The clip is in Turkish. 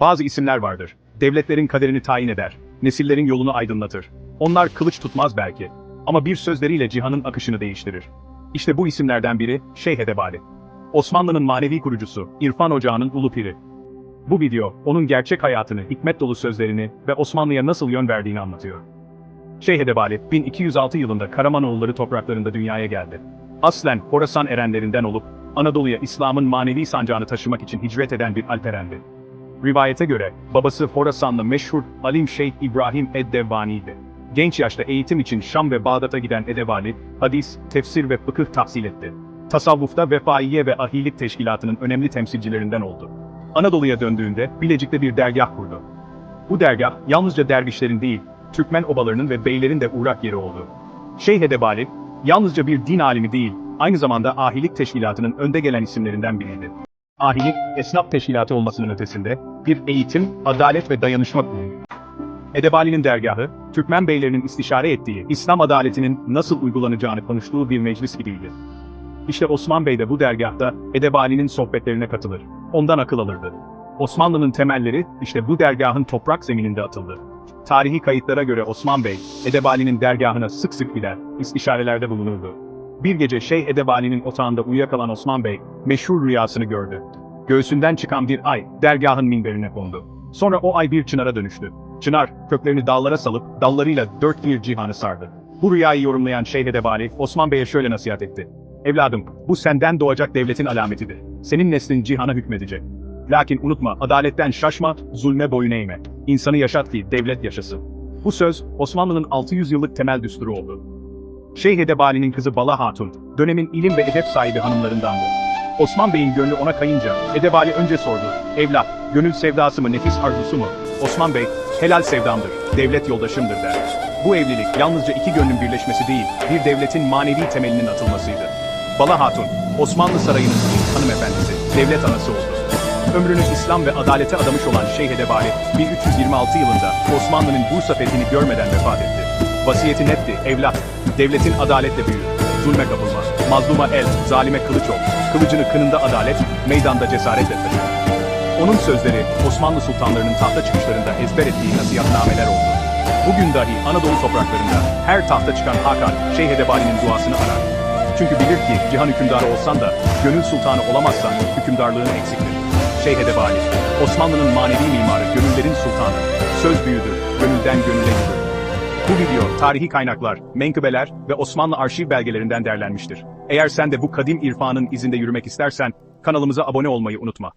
Bazı isimler vardır. Devletlerin kaderini tayin eder. Nesillerin yolunu aydınlatır. Onlar kılıç tutmaz belki. Ama bir sözleriyle cihanın akışını değiştirir. İşte bu isimlerden biri Şeyh Edebali. Osmanlı'nın manevi kurucusu, İrfan Ocağı'nın ulu piri. Bu video, onun gerçek hayatını, hikmet dolu sözlerini ve Osmanlı'ya nasıl yön verdiğini anlatıyor. Şeyh Edebali, 1206 yılında Karamanoğulları topraklarında dünyaya geldi. Aslen Horasan erenlerinden olup, Anadolu'ya İslam'ın manevi sancağını taşımak için hicret eden bir alperendi. Rivayete göre, babası Horasanlı meşhur Alim Şeyh İbrahim Eddevani'ydi. Genç yaşta eğitim için Şam ve Bağdat'a giden Edebali, hadis, tefsir ve fıkıh tahsil etti. Tasavvufta Vefaiye ve Ahilik Teşkilatı'nın önemli temsilcilerinden oldu. Anadolu'ya döndüğünde Bilecik'te bir dergah kurdu. Bu dergah yalnızca dervişlerin değil, Türkmen obalarının ve beylerin de uğrak yeri oldu. Şeyh Edebali, yalnızca bir din alimi değil, aynı zamanda ahilik teşkilatının önde gelen isimlerinden biriydi. Ahilik, esnaf teşkilatı olmasının ötesinde, bir eğitim, adalet ve dayanışma. Edebali'nin dergahı, Türkmen beylerinin istişare ettiği, İslam adaletinin nasıl uygulanacağını konuştuğu bir meclis gibiydi. İşte Osman Bey de bu dergahta Edebali'nin sohbetlerine katılır. Ondan akıl alırdı. Osmanlı'nın temelleri işte bu dergahın toprak zemininde atıldı. Tarihi kayıtlara göre Osman Bey, Edebali'nin dergahına sık sık gider, istişarelerde bulunurdu. Bir gece Şeyh Edebali'nin otağında uyuyakalan Osman Bey, meşhur rüyasını gördü. Göğsünden çıkan bir ay, dergahın minberine kondu. Sonra o ay bir çınara dönüştü. Çınar, köklerini dağlara salıp, dallarıyla dört bir cihanı sardı. Bu rüyayı yorumlayan Şeyh Edebali, Osman Bey'e şöyle nasihat etti. Evladım, bu senden doğacak devletin alametidir. Senin neslin cihana hükmedecek. Lakin unutma, adaletten şaşma, zulme boyun eğme. İnsanı yaşat ki devlet yaşasın. Bu söz, Osmanlı'nın 600 yıllık temel düsturu oldu. Şeyh Edebali'nin kızı Bala Hatun, dönemin ilim ve edep sahibi hanımlarındandı. Osman Bey'in gönlü ona kayınca, Edebali önce sordu. Evlat, gönül sevdası mı, nefis arzusu mu? Osman Bey, helal sevdamdır, devlet yoldaşımdır der. Bu evlilik yalnızca iki gönlün birleşmesi değil, bir devletin manevi temelinin atılmasıydı. Bala Hatun, Osmanlı Sarayı'nın ilk hanımefendisi, devlet anası oldu. Ömrünü İslam ve adalete adamış olan Şeyh Edebali, 1326 yılında Osmanlı'nın Bursa fethini görmeden vefat etti. Vasiyeti netti, evlat, devletin adaletle büyür, zulme kapılma, mazluma el, zalime kılıç ol, kılıcını kınında adalet, meydanda cesaretle taşı. Onun sözleri, Osmanlı sultanlarının tahta çıkışlarında ezber ettiği nasihatnameler oldu. Bugün dahi Anadolu topraklarında her tahta çıkan Hakan, Şeyh Edebali'nin duasını arar. Çünkü bilir ki cihan hükümdarı olsan da, gönül sultanı olamazsan hükümdarlığın eksiktir. Şeyh Edebali, Osmanlı'nın manevi mimarı, gönüllerin sultanı. Söz büyüdür, gönülden yürür. Bu video, tarihi kaynaklar, menkıbeler ve Osmanlı arşiv belgelerinden derlenmiştir. Eğer sen de bu kadim irfanın izinde yürümek istersen, kanalımıza abone olmayı unutma.